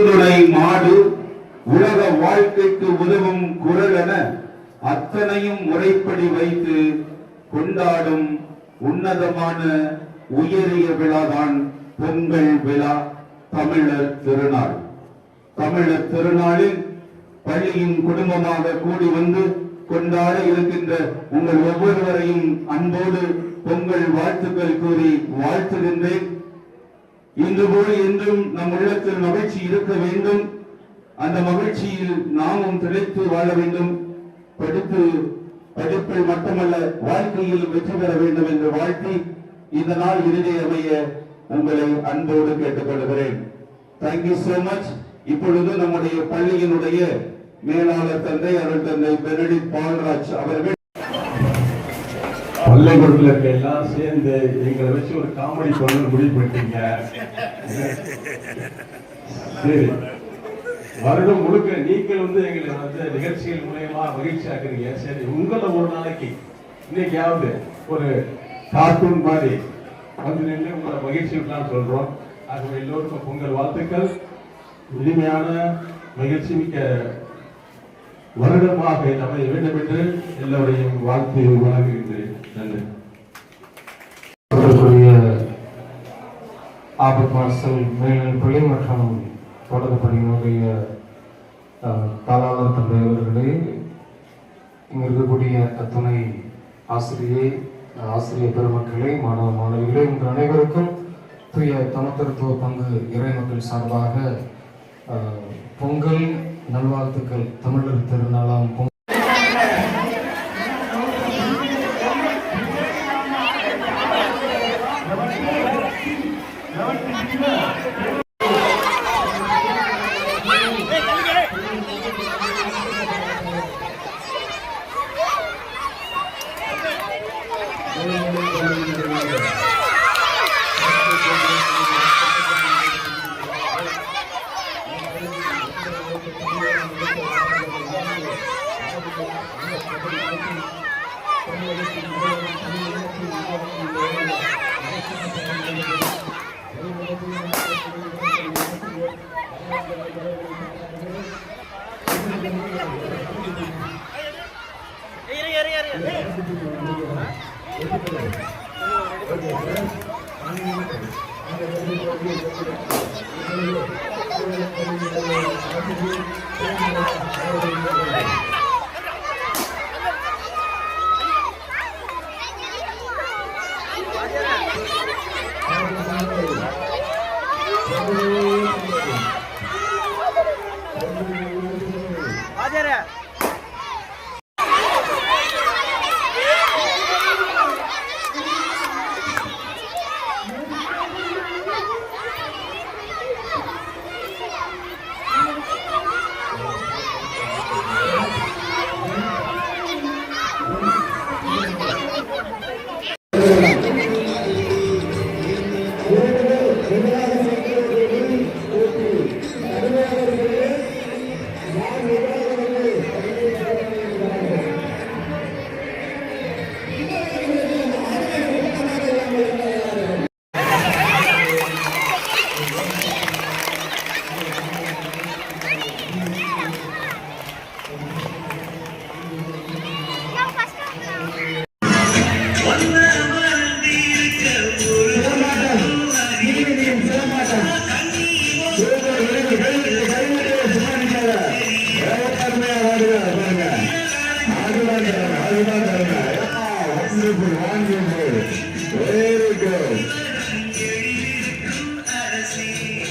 மாடு உலக வாழ்க்கைக்கு உதவும் குரல் என அத்தனையும் முறைப்படி வைத்து கொண்டாடும் உன்னதமான உயரிய விழாதான் பொங்கல் விழா தமிழர் திருநாள். தமிழர் திருநாளில் பள்ளியின் குடும்பமாக கூடி வந்து கொண்டாட இருக்கின்ற உங்கள் ஒவ்வொருவரையும் அன்போடு பொங்கல் வாழ்த்துக்கள் கூறி வாழ்த்துகின்றேன். இன்று போல் என்றும் நம் உள்ளத்தில் மகிழ்ச்சி இருக்க வேண்டும். அந்த மகிழ்ச்சியில் நாமும் திளைத்து வாழ வேண்டும். படித்து படிப்பில் மட்டுமல்ல வாழ்க்கையில் வெற்றி பெற வேண்டும் என்று வாழ்த்தி இந்த நாள் இறுதி அமைய உங்களை அன்போடு கேட்டுக்கொள்கிறேன். தேங்க்யூ சோ மச் இப்பொழுது நம்முடைய பள்ளியினுடைய மேலாளர் தந்தை அருள் தந்தை பெனடிக் பால்ராஜ் அவர்கள் பள்ளிக்கூடத்தில் இருக்க எல்லாம் சேர்ந்து எங்களை வச்சு ஒரு காமெடி பண்ணு முடிவு பண்ணிட்டீங்க. சரி. வருடம் முழுக்க நீங்கள் வந்து எங்களை வந்து நிகழ்ச்சிகள் மூலயமா மகிழ்ச்சி ஆக்குறீங்க சரி உங்களை ஒரு நாளைக்கு இன்னைக்காவது ஒரு கார்ட்டூன் மாதிரி வந்து நின்று உங்களை மகிழ்ச்சி விடலாம் சொல்றோம். ஆகவே எல்லோருக்கும் பொங்கல் வாழ்த்துக்கள். இனிமையான மகிழ்ச்சி மிக்க வருடமாக அமைய வேண்டும் என்று எல்லோரையும் வாழ்த்து வழங்குகின்றேன் நன்றி. ஆபத் மார்சல் மேல்நிலைப்பள்ளி மற்றும் தொடக்கப்பள்ளியினுடைய அஹ், தாளாளர் தந்தை அவர்களே இங்கு இருக்கக்கூடிய அத்துணை ஆசிரியை ஆசிரியர் பெருமக்களே மாணவ மாணவிகளே உங்கள் அனைவருக்கும் தூய தமத்தருத்துவ பங்கு இறைமக்கள் சார்பாக பொங்கல் நல்வாழ்த்துக்கள் தமிழர் திருநாளாம் பொங்கல். Roger.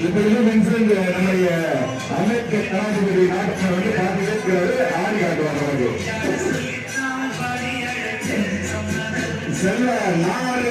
இப்பொழுது வின்சென்ட் நம்முடைய அமெரிக்க ஜனாதிபதி நாட்டில் வந்து பாட்டு கேட்கிறாரு ஆடி காட்டுவாங்க நமக்கு செல்ல நாளே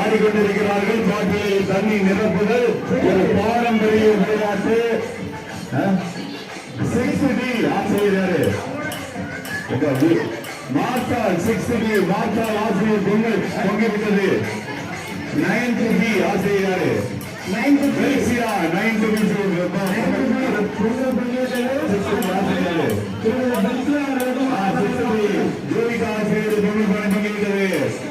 ஆடிக்கொண்டிருக்கிறார்கள். பாட்டிலை தண்ணி நிரப்புதல். ஒரு பாரம்பரிய விளையாட்டு. சிக்ஸ் டி ஆசிரியர் மார்த்தால் சிக்ஸ் டி மார்த்தால் ஆசிரியர் பொங்கல் பொங்கிவிட்டது நைன்த் பி ஆசிரியர் நைன்த் பெல்சியா நைன்த் ஜோதிகா ஆசிரியர் பொங்கல் பொங்கிவிட்டது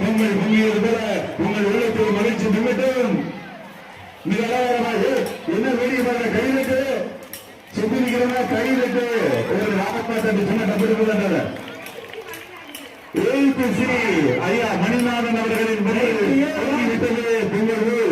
பொங்கல் பொங்கியது போல உங்கள் உள்ளத்தில் மகிழ்ச்சி நிமிட்டும் மிக அழகாக கைவிட்டு சுத்தி நிக்கிறவங்க கைவிட்டு ஒரு ராமப்பாட்டை சின்ன போதாங்க ஏபிசி ஐயா மணிநாதன் அவர்களின் விட்டது